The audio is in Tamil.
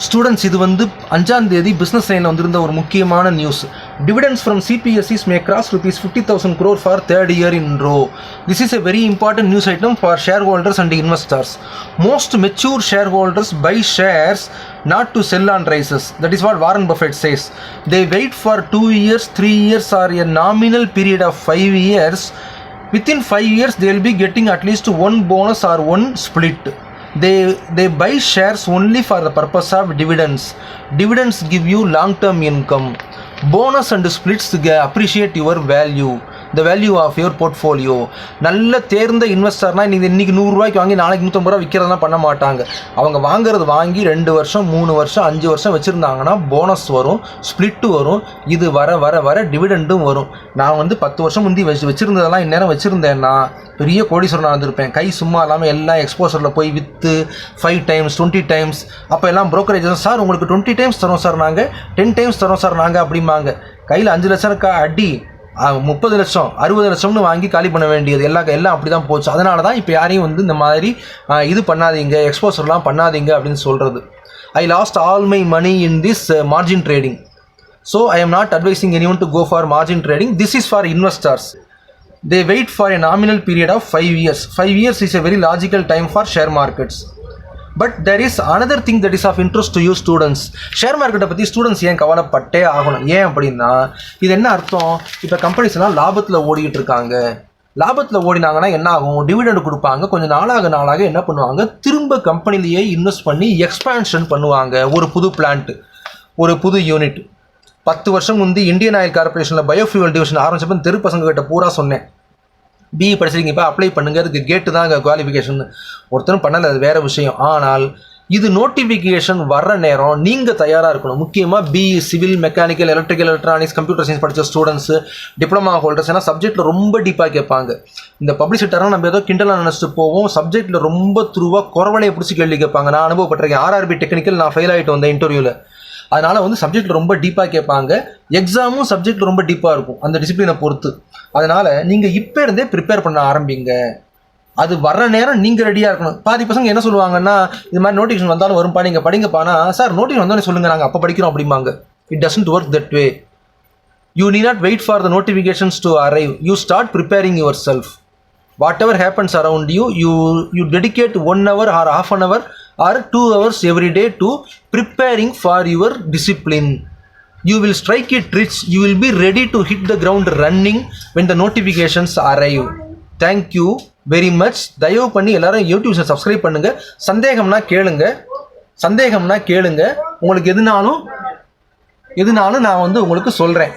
ஸ்டூடெண்ட்ஸ் இது வந்து அஞ்சாம் தேதி பிஸ்னஸ் லைனில் வந்திருந்த ஒரு முக்கியமான news dividends from CPSEs may cross rupees fifty thousand crore for third year in row this is a very important news item for share holders and investors most mature share holders buy shares not to sell on rises that is what Warren Buffett says they wait for two years three years or a nominal period of five years within five years they'll be getting at least one bonus or one split they they buy shares only for the purpose of dividends. Dividends give you long term income. Bonus and splits appreciate your value the value of your portfolio நல்ல தேர்ந்த இன்வெஸ்டர்னா நீங்கள் இன்றைக்கி நூறுரூவாய்க்கு வாங்கி நாளைக்கு நூற்றம்பது ரூபா விற்கிறதெல்லாம் பண்ண மாட்டாங்க. அவங்க வாங்குறது வாங்கி ரெண்டு வருஷம் மூணு வருஷம் அஞ்சு வருஷம் வச்சுருந்தாங்கன்னா போனஸ் வரும் ஸ்ப்ளிட்டு வரும். இது வர வர வர டிவிடெண்டும் வரும். நான் வந்து பத்து வருஷம் முந்தி வச்சு வச்சுருந்ததெல்லாம் இந்நேரம் வச்சுருந்தேன்னா பெரிய கோடீஸ்வரனாக இருந்திருப்பேன். கை சும்மா இல்லாமல் எல்லாம் எக்ஸ்போசரில் போய் விற்று ஃபைவ் டைம்ஸ் டுவெண்ட்டி டைம்ஸ் அப்போ எல்லாம் ப்ரோக்கரேஜ் சார் உங்களுக்கு டுவெண்ட்டி டைம்ஸ் தரோம் சார் நாங்கள் டென் டைம்ஸ் தரோம் சார் நாங்கள் அப்படிம்பாங்க. கையில் அஞ்சு லட்சம் இருக்கா? அடி. முப்பது லட்சம் அறுபது லட்சம்னு வாங்கி காலி பண்ண வேண்டியது எல்லா எல்லாம் அப்படி தான் போச்சு. அதனால தான் இப்போ யாரையும் வந்து இந்த மாதிரி இது பண்ணாதீங்க எக்ஸ்போசர்லாம் பண்ணாதீங்க அப்படின்னு சொல்கிறது I lost all my money in this margin trading so I am not advising any one to go for margin trading this is for investors they wait for a nominal period of five years five years is a very logical time for share markets but there is another thing that is of interest to you students share மார்க்கெட்டை பற்றி ஸ்டூடெண்ட்ஸ் ஏன் கவலைப்பட்டே ஆகணும்? ஏன் அப்படின்னா இது என்ன அர்த்தம்? இப்போ கம்பெனிஸ் எல்லாம் லாபத்தில் ஓடிக்கிட்டு இருக்காங்க. லாபத்தில் ஓடினாங்கன்னா என்ன ஆகும்? டிவிடெண்ட் கொடுப்பாங்க. கொஞ்சம் நாளாக நாளாக என்ன பண்ணுவாங்க? திரும்ப கம்பெனிலேயே இன்வெஸ்ட் பண்ணி எக்ஸ்பான்ஷன் பண்ணுவாங்க. ஒரு புது பிளான்ட் ஒரு புது யூனிட் பத்து வருஷம் முந்தி இந்தியன் ஆயில் கார்பரேஷனில் பயோஃபியூவல் டிவிஷன் ஆரம்பிச்சப்போ தெரு பசங்க கிட்ட பூரா சொன்னேன். பிஇ படிச்சிருக்கீங்க இப்போ அப்ளை பண்ணுங்க அதுக்கு கேட்டு தான் குவாலிஃபிகேஷன் ஒருத்தரும் பண்ணலை அது வேறு விஷயம். ஆனால் இது நோட்டிஃபிகேஷன் வர்ற நேரம் நீங்கள் தயாராக இருக்கணும். முக்கியமாக BE civil mechanical electrical electronics computer science படித்த ஸ்டூடெண்ட்ஸு டிப்ளமா ஹோல்டர்ஸ் ஏன்னா சப்ஜெக்ட்டில் ரொம்ப டீப்பாக கேட்பாங்க. இந்த பப்ளிசிட்டர்லாம் நம்ம ஏதோ கிண்டலாக நினச்சிட்டு போவோம். சப்ஜெக்ட்டில் ரொம்ப துருவாக குறவலையை பிடிச்சி கேள்வி கேட்பாங்க. நான் அனுபவப்பட்டிருக்கேன். ஆர்ஆர்பி டெக்னிக்கல் நான் ஃபெயில் ஆகிட்டு வந்தேன் இன்டர்வியூவில் அதனால வந்து சப்ஜெக்ட் ரொம்ப டீப்பாக கேட்பாங்க. எக்ஸாமும் சப்ஜெக்ட் ரொம்ப டீப்பாக இருக்கும். அந்த டிசிப்ளினை பொறுத்து. அதனால நீங்கள் இப்போ இருந்தே ப்ரிப்பேர் பண்ண ஆரம்பிங்க. அது வர்ற நேரம் நீங்கள் ரெடியாக இருக்கணும். பாதி பசங்க என்ன சொல்லுவாங்கன்னா இது மாதிரி நோட்டிஃபிகேஷன் வந்தாலும் வரும்பா நீங்கள் படிங்கப்பானா சார் நோட்டிஃபிகேஷன் வந்தோடனே சொல்லுங்கள் நாங்கள் அப்போ படிக்கிறோம் அப்படிம்பாங்க. It doesn't work that way you need not wait for the notifications to arrive you start preparing yourself whatever happens around you you you dedicate one hour or half an hour or two hours every day to preparing for your discipline you will strike it rich you will be ready to hit the ground running when the notifications arrive thank you very much தயவு பண்ணி எல்லாரும் யூடியூப்ஸை சப்ஸ்கிரைப் பண்ணுங்கள் சந்தேகம்னா கேளுங்க சந்தேகம்னா கேளுங்க உங்களுக்கு எதுனாலும் எதுனாலும் நான் வந்து உங்களுக்கு சொல்கிறேன்